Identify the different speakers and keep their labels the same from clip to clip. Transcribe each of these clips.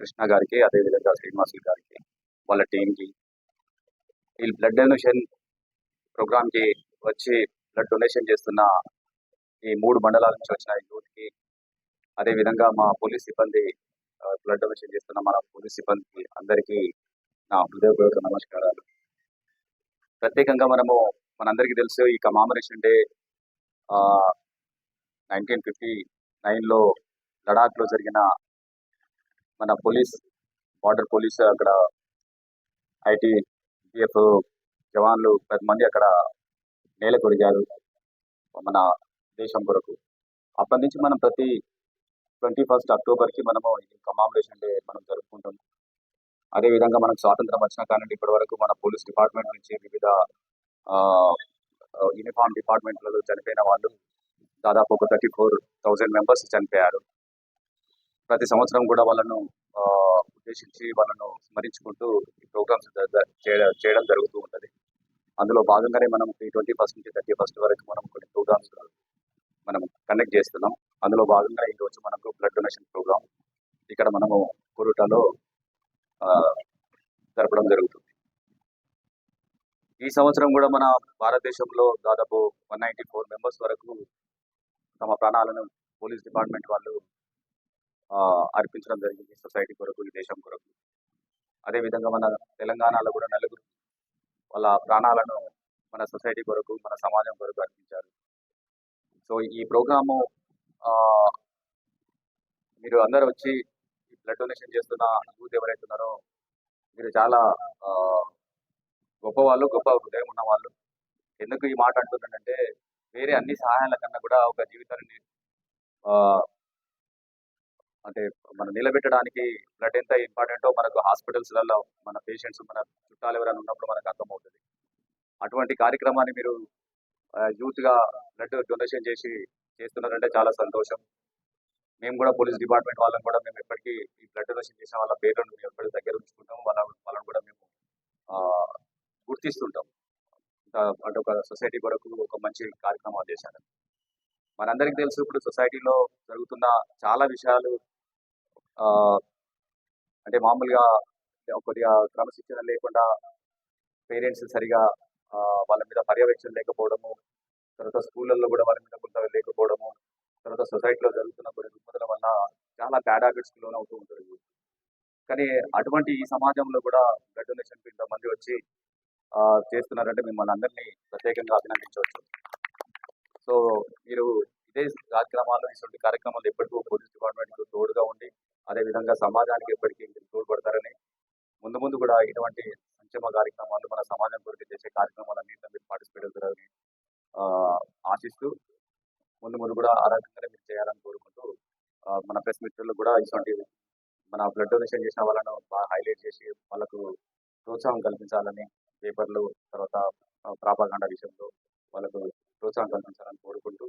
Speaker 1: కృష్ణ గారికి అదేవిధంగా శ్రీనివాసులు గారికి వాళ్ళ టీంకి ఈ బ్లడ్ డొనేషన్ ప్రోగ్రామ్కి వచ్చి బ్లడ్ డొనేషన్ చేస్తున్న ఈ మూడు మండలాల నుంచి వచ్చిన యూత్కి అదేవిధంగా మా పోలీస్ సిబ్బంది బ్లడ్ డొనేషన్ చేస్తున్న మన పోలీస్ సిబ్బందికి అందరికీ నా హృదయపూర్వక నమస్కారాలు. ప్రత్యేకంగా మనము మనందరికీ తెలుసు ఈ కమామరేషన్ డే నైన్టీన్ ఫిఫ్టీ నైన్లో లడాఖ్లో జరిగిన మన పోలీస్ బార్డర్ పోలీస్ అక్కడ ఐటీ బిఎఫ్ జవాన్లు పది మంది అక్కడ నేల కొరిగారు మన దేశం కొరకు. అప్పటి నుంచి మనం ప్రతి ట్వంటీ ఫస్ట్ అక్టోబర్కి మనము ఈ కమామరేషన్ డే మనం జరుపుకుంటాం అదేవిధంగా మనకు స్వాతంత్రం వచ్చిన కానీ ఇప్పటి వరకు మన పోలీస్ డిపార్ట్మెంట్ నుంచి వివిధ యూనిఫామ్ డిపార్ట్మెంట్లలో చనిపోయిన వాళ్ళు దాదాపు ఒక థర్టీ ఫోర్ థౌజండ్ మెంబర్స్ చనిపోయారు. ప్రతి సంవత్సరం కూడా వాళ్ళను ఉద్దేశించి వాళ్ళను స్మరించుకుంటూ ఈ ప్రోగ్రామ్స్ చేయడం చేయడం జరుగుతూ ఉంటుంది. అందులో భాగంగానే మనం ఈ ట్వంటీ ఫస్ట్ నుంచి థర్టీ ఫస్ట్ వరకు మనం కొన్ని ప్రోగ్రామ్స్ మనం కండక్ట్ చేస్తున్నాం. అందులో భాగంగా ఈ రోజు మనకు బ్లడ్ డొనేషన్ ప్రోగ్రామ్ ఇక్కడ మనము కురుటలో జరపడం జరుగుతుంది. ఈ సంవత్సరం కూడా మన భారతదేశంలో దాదాపు వన్ నైంటీ ఫోర్ మెంబర్స్ వరకు తమ ప్రాణాలను పోలీస్ డిపార్ట్మెంట్ వాళ్ళు అర్పించడం జరిగింది సొసైటీ కొరకు ఈ దేశం కొరకు. అదేవిధంగా మన తెలంగాణలో కూడా నలుగురు వాళ్ళ ప్రాణాలను మన సొసైటీ కొరకు మన సమాజం కొరకు అర్పించారు. సో ఈ ప్రోగ్రాము మీరు అందరూ వచ్చి ఈ బ్లడ్ డొనేషన్ చేస్తున్న యూత్ ఎవరైతే ఉన్నారో మీరు చాలా గొప్పవాళ్ళు గొప్ప వాళ్ళు గొప్ప హృదయం ఉన్న వాళ్ళు. ఎందుకు ఈ మాట అంటున్నానంటే వేరే అన్ని సహాయాల కన్నా కూడా ఒక జీవితాన్ని అంటే మనం నిలబెట్టడానికి బ్లడ్ ఎంత ఇంపార్టెంటో మనకు హాస్పిటల్స్లలో మన పేషెంట్స్ మన చుట్టాలు ఎవరైనా ఉన్నప్పుడు మనకు అర్థమవుతుంది. అటువంటి కార్యక్రమాన్ని మీరు యూత్గా బ్లడ్ డొనేషన్ చేసి చేస్తున్నారంటే చాలా సంతోషం. మేము కూడా పోలీస్ డిపార్ట్మెంట్ వాళ్ళని కూడా మేము ఎప్పటికీ ఈ బ్లడ్ డొనేషన్ చేసిన వాళ్ళ పేర్లను మేము ఎప్పటికీ దగ్గర ఉంచుకుంటాం వాళ్ళ వాళ్ళని కూడా మేము గుర్తిస్తుంటాం ఇంకా అంటే ఒక సొసైటీ కొరకు ఒక మంచి కార్యక్రమాలు చేశారు మనందరికీ తెలుసు ఇప్పుడు సొసైటీలో జరుగుతున్న చాలా విషయాలు అంటే మామూలుగా కొద్దిగా క్రమశిక్షణ లేకుండా పేరెంట్స్ సరిగా వాళ్ళ మీద పర్యవేక్షణ లేకపోవడము తర్వాత స్కూళ్ళల్లో కూడా వాళ్ళ మీద కొంత లేకపోవడము తర్వాత సొసైటీలో జరుగుతున్న కొన్ని రుగ్మతల వల్ల చాలా బ్యాడ్ హ్యాబిట్స్కి లోన్ అవుతూ ఉంటారు కానీ అటువంటి ఈ సమాజంలో కూడా బ్లడ్ డొనేషన్ ఇంతమంది వచ్చి చేస్తున్నారంటే మిమ్మల్ని అందరినీ ప్రత్యేకంగా అభినందించవచ్చు. సో మీరు ఇదే కార్యక్రమాలు ఇటువంటి కార్యక్రమాలు ఎప్పటికూ పోలీస్ డిపార్ట్మెంట్ తోడుగా ఉండి అదేవిధంగా సమాజానికి ఎప్పటికీ తోడ్పడతారని ముందు ముందు కూడా ఇటువంటి సంక్షేమ కార్యక్రమాలు మన సమాజం కొరకు చేసే కార్యక్రమాలన్నింటిలో మీరు పార్టిసిపేట్ అవుతారని ఆశిస్తూ ముందు ముందు కూడా ఆ రకంగానే మీరు చేయాలని కోరుకుంటూ మన ప్రెస్ మిత్రులు కూడా ఇటువంటి మన బ్లడ్ డొనేషన్ చేసిన వాళ్ళను బాగా హైలైట్ చేసి వాళ్ళకు ప్రోత్సాహం కల్పించాలని పేపర్లు తర్వాత ప్రాపగాండ విషయంలో వాళ్ళకు ప్రోత్సాహం కల్పించాలని కోరుకుంటూ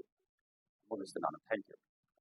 Speaker 1: ముగిస్తున్నాను. Thank you